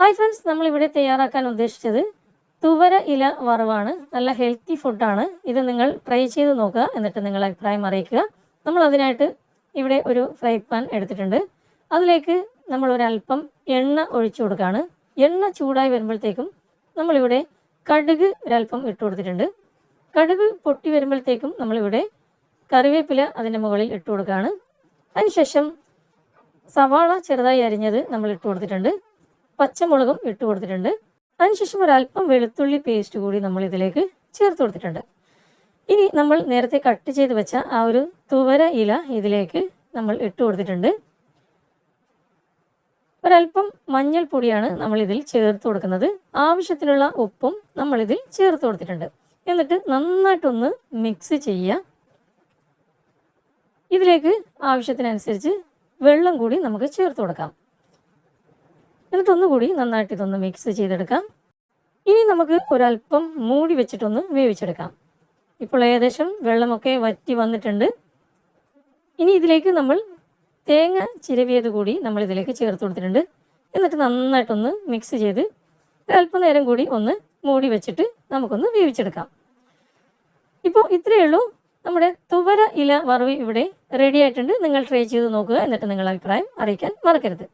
Hi friends നമ്മൾ ഇവിടെ തയ്യാറാക്കാൻ ഉദ്ദേശിച്ചത് തുവര ഇല വറവാണ്. നല്ല ഹെൽത്തി ഫുഡാണ് ഇത് നിങ്ങൾ ട്രൈ ചെയ്ത് നോക്കുക എന്നിട്ട് നിങ്ങൾ അഭിപ്രായം അറിയിക്കുക. നമ്മൾ അതിനായിട്ട് ഇവിടെ ഒരു ഫ്രൈ പാൻ എടുത്തിട്ടുണ്ട്. അതിലേക്ക് നമ്മൾ ഒരല്പം എണ്ണ ഒഴിച്ചു കൊടുക്കുകയാണ്. എണ്ണ ചൂടായി വരുമ്പോഴത്തേക്കും നമ്മളിവിടെ കടുക് ഒരല്പം ഇട്ട് കൊടുത്തിട്ടുണ്ട്. കടുക് പൊട്ടി വരുമ്പോഴത്തേക്കും നമ്മളിവിടെ കറിവേപ്പില അതിന്റെ മുകളിൽ ഇട്ട് കൊടുക്കുകയാണ്. അതിനുശേഷം സവാള ചെറുതായി അരിഞ്ഞത് നമ്മൾ ഇട്ട് കൊടുത്തിട്ടുണ്ട്. പച്ചമുളകും ഇട്ട് കൊടുത്തിട്ടുണ്ട്. അതിനുശേഷം ഒരല്പം വെളുത്തുള്ളി പേസ്റ്റ് കൂടി നമ്മൾ ഇതിലേക്ക് ചേർത്ത് കൊടുത്തിട്ടുണ്ട്. ഇനി നമ്മൾ നേരത്തെ കട്ട് ചെയ്ത് വെച്ച ആ ഒരു തുവര ഇല ഇതിലേക്ക് നമ്മൾ ഇട്ട് കൊടുത്തിട്ടുണ്ട്. ഒരല്പം മഞ്ഞൾപ്പൊടിയാണ് നമ്മൾ ഇതിൽ ചേർത്ത് കൊടുക്കുന്നത്. ആവശ്യത്തിനുള്ള ഉപ്പും നമ്മൾ ഇതിൽ ചേർത്ത് കൊടുത്തിട്ടുണ്ട്. എന്നിട്ട് നന്നായിട്ടൊന്ന് മിക്സ് ചെയ്യുക. ഇതിലേക്ക് ആവശ്യത്തിനനുസരിച്ച് വെള്ളം കൂടി നമുക്ക് ചേർത്ത് കൊടുക്കാം. എന്നിട്ടൊന്നുകൂടി നന്നായിട്ട് ഇതൊന്ന് മിക്സ് ചെയ്തെടുക്കാം. ഇനി നമുക്ക് ഒരല്പം മൂടി വെച്ചിട്ടൊന്ന് വേവിച്ചെടുക്കാം. ഇപ്പോൾ ഏകദേശം വെള്ളമൊക്കെ വറ്റി വന്നിട്ടുണ്ട്. ഇനി ഇതിലേക്ക് നമ്മൾ തേങ്ങ ചിരവിയത് കൂടി നമ്മൾ ഇതിലേക്ക് ചേർത്ത് കൊടുത്തിട്ടുണ്ട്. എന്നിട്ട് നന്നായിട്ടൊന്ന് മിക്സ് ചെയ്ത് അല്പനേരം കൂടി ഒന്ന് മൂടി വെച്ചിട്ട് നമുക്കൊന്ന് വേവിച്ചെടുക്കാം. ഇപ്പോൾ ഇത്രയേ ഉള്ളൂ. നമ്മുടെ തുവര ഇല വറവ് ഇവിടെ റെഡി ആയിട്ടുണ്ട്. നിങ്ങൾ ട്രൈ ചെയ്ത് നോക്കുക. എന്നിട്ട് നിങ്ങളുടെ അഭിപ്രായം അറിയിക്കാൻ മറക്കരുത്.